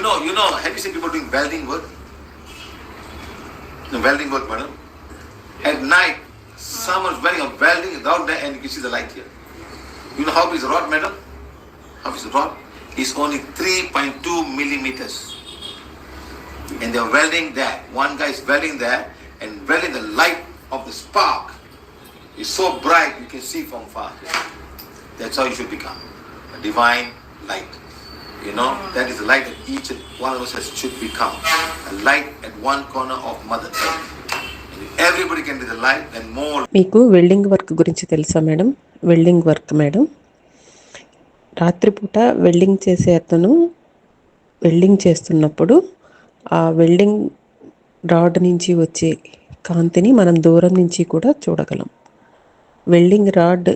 You know, you know, have you seen people doing welding work? No, welding work, madam. At night, someone's welding a welding out there and you can see the light here. You know how big is the rod, madam? How big is the rod? It's only 3.2 millimeters. And they're welding there. One guy is welding there and welding the light of the spark. is so bright you can see from far. That's how you should become. A divine light. You know, that is the light that each and one of us has should become. A light at one corner of Mother Earth. మీకు welding work గురించి తెలుసా madam welding work madam రాత్రిపూట welding చేసే అతను welding చేస్తున్నప్పుడు ఆ welding rod నుంచి వచ్చే కాంతిని మనం దూరం నుంచి కూడా చూడగలం వెల్డింగ్ రాడ్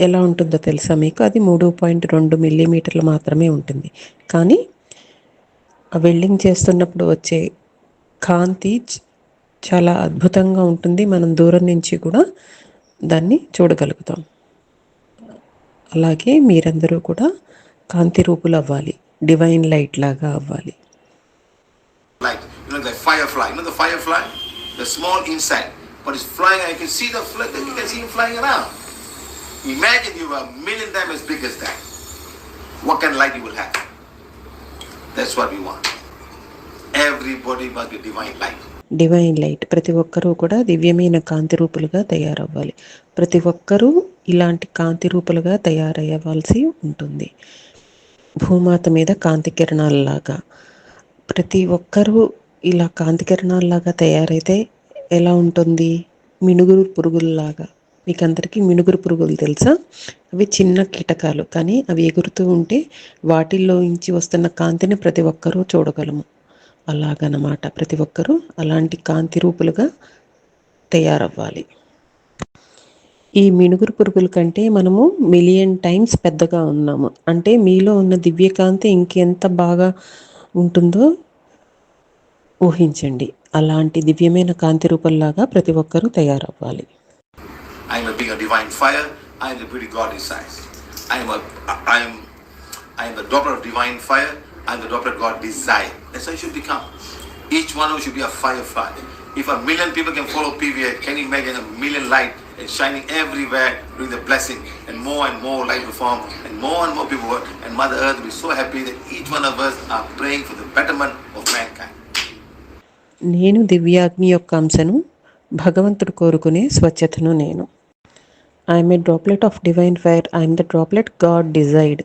ఎలా ఉంటుందో తెలుసా మీకు అది మూడు పాయింట్ రెండు మిల్లీమీటర్లు మాత్రమే ఉంటుంది కానీ ఆ వెల్డింగ్ చేస్తున్నప్పుడు వచ్చే కాంతి చాలా అద్భుతంగా ఉంటుంది మనం దూరం నుంచి కూడా దాన్ని చూడగలుగుతాం అలాగే మీరందరూ కూడా కాంతి రూపులు అవ్వాలి డివైన్ లైట్ లాగా అవ్వాలి light. You know the firefly. You know the firefly? The small insect. But it's flying and you can see the fl- you can see him flying around. Imagine you are a million times as big as that. What kind of light you will have? That's what we want. Everybody must be divine light. Divine light ప్రతి ఒక్కరూ కూడా దివ్యమైన కాంతి రూపులుగా తయారవ్వాలి ప్రతి ఒక్కరూ ఇలాంటి కాంతి రూపులుగా తయారయ్యవలసి ఉంటుంది భూమాత మీద కాంతి కిరణాలలాగా ప్రతి ఒక్కరూ ఇలా కాంతి కిరణాలలాగా తయారైతే ఎలా ఉంటుంది మినుగురు పురుగుల్లాగా మీకు అందరికీ మినుగురు పురుగులు తెలుసా? అవి చిన్న కీటకాలు కానీ అవి ఎగురుతూ ఉంటే వాటిల్లో నుంచి వస్తున్న కాంతిని ప్రతి ఒక్కరూ చూడగలము. అలాగనమాట. ప్రతి ఒక్కరూ అలాంటి కాంతి రూపులుగా తయారవ్వాలి. ఈ మినుగురు పురుగుల కంటే మనము మిలియన్ టైమ్స్ పెద్దగా ఉన్నాము. అంటే మీలో ఉన్న దివ్యకాంతి ఇంకెంత బాగా ఉంటుందో ఊహించండి. అలాంటి దివ్యమైన కాంతి రూపంలాగా ప్రతి ఒక్కరూ తయారవ్వాలి. I am a being of divine fire. I am the beauty God inside. I am a I am I am the droplet of divine fire. I am the droplet God desire. That's how you should become. Each one of you should be a firefly. If a million people can follow PVA, can you imagine a million light and shining everywhere during the blessing and more and more light will form and more and more people will and Mother Earth will be so happy that each one of us are praying for the betterment of mankind. నేను దివ్యాగ్ని యొక్క అంశను భగవంతుడు కోరుకునే స్వచ్ఛతను నేను I am a droplet of divine fire I am the droplet God desired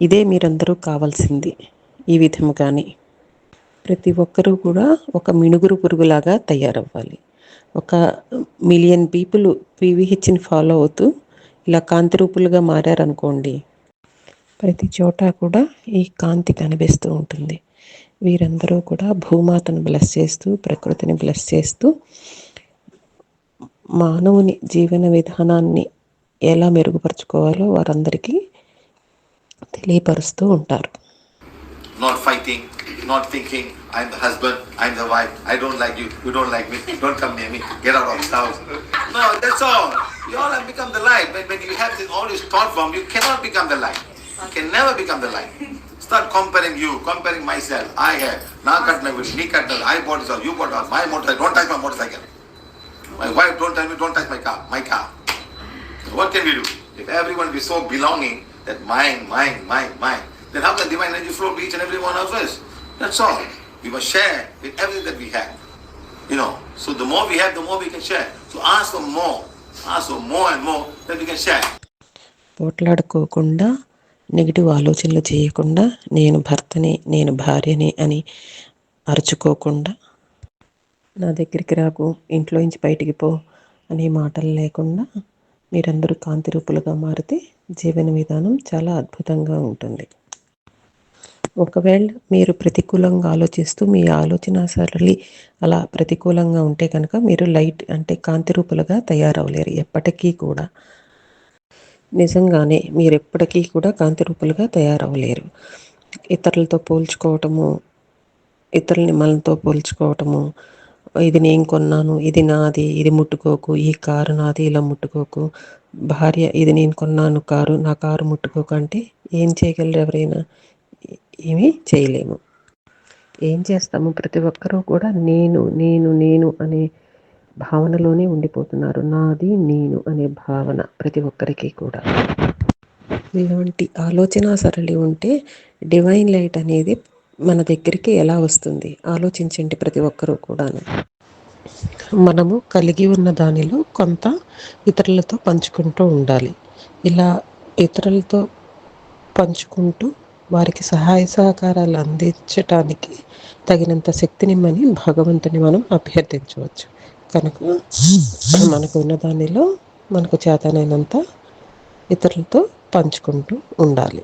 ఇదే మీరందరూ కావాల్సింది ఈ విధముగానే. ప్రతి ఒక్కరూ కూడా ఒక మినుగురు పురుగులాగా తయారవ్వాలి. ఒక మిలియన్ పీపుల్ పీవీహెచ్ని ఫాలో అవుతూ ఇలా కాంతి రూపులుగా మారారనుకోండి ప్రతి చోట కూడా ఈ కాంతి కనిపిస్తూ ఉంటుంది. వీరందరూ కూడా భూమాతను బ్లెస్ చేస్తూ ప్రకృతిని బ్లెస్ చేస్తూ మానవుని జీవన విధానాన్ని ఎలా మెరుగుపరుచుకోవాలో వారందరికీ తెలియపరుస్తూ ఉంటారు not fighting, not thinking, I'm the husband, I'm the wife, I don't like you, you don't like me, don't come near me, get out of this house. No, that's all. You all have become the light. When, when you have this, all this thought form, you cannot become the light. You can never become the light. Start comparing you, comparing myself. I have, now cut my wish, me cut I bought this all, you bought all, my motorcycle, don't touch my motorcycle. My wife don't tell me, don't touch my car, my car. What can we do? If everyone be so belonging that mine, mine, mine, mine, then how can divine energy flow to each and every one of us? That's all. We must share with everything that we have. You know, so the more we have, the more we can share. So ask for more. Ask for more and more that we can share. పోట్లాడుకోకుండా negative ఆలోచనలు చేయకుండా నేను భర్తని నేను భార్యని అని అరుచుకోకుండా నా దగ్గరికి రాకు ఇంట్లో నుంచి బయటికి పో అనే మాటలు లేకుండా మీరందరూ కాంతి రూపులుగా మారితే జీవన విధానం చాలా అద్భుతంగా ఉంటుంది. ఒకవేళ మీరు ప్రతికూలంగా ఆలోచిస్తూ మీ ఆలోచన సరళి అలా ప్రతికూలంగా ఉంటే కనుక మీరు లైట్ అంటే కాంతి రూపులుగా తయారవలేరు ఎప్పటికీ కూడా. నిజంగానే మీరు ఎప్పటికీ కూడా కాంతి రూపులుగా తయారవలేరు ఇతరులతో పోల్చుకోవటము ఇతరులని మనతో పోల్చుకోవటము ఇది నేను కొన్నాను ఇది నాది ఇది ముట్టుకోకు ఈ కారు నాది ఇలా ముట్టుకోకు. భార్య ఇది నేను కొన్నాను కారు నా కారు ముట్టుకోకు అంటే ఏం చేయగలరు ఎవరైనా? ఏమీ చేయలేము. ఏం చేస్తాము? ప్రతి ఒక్కరూ కూడా నేను నేను నేను అనే భావనలోనే ఉండిపోతున్నారు. నాది నేను అనే భావన ప్రతి ఒక్కరికి కూడా. ఇలాంటి ఆలోచన సరళి ఉంటే డివైన్ లైట్ అనేది మన దగ్గరికి ఎలా వస్తుంది? ఆలోచించండి ప్రతి ఒక్కరూ కూడాను. మనము కలిగి ఉన్న దానిలో కొంత ఇతరులతో పంచుకుంటూ ఉండాలి. ఇలా ఇతరులతో పంచుకుంటూ వారికి సహాయ సహకారాలు అందించటానికి తగినంత శక్తిని మని భగవంతుని మనం అభ్యర్థించవచ్చు. కనుక మనకు ఉన్న దానిలో మనకు చేతనైనంత ఇతరులతో పంచుకుంటూ ఉండాలి.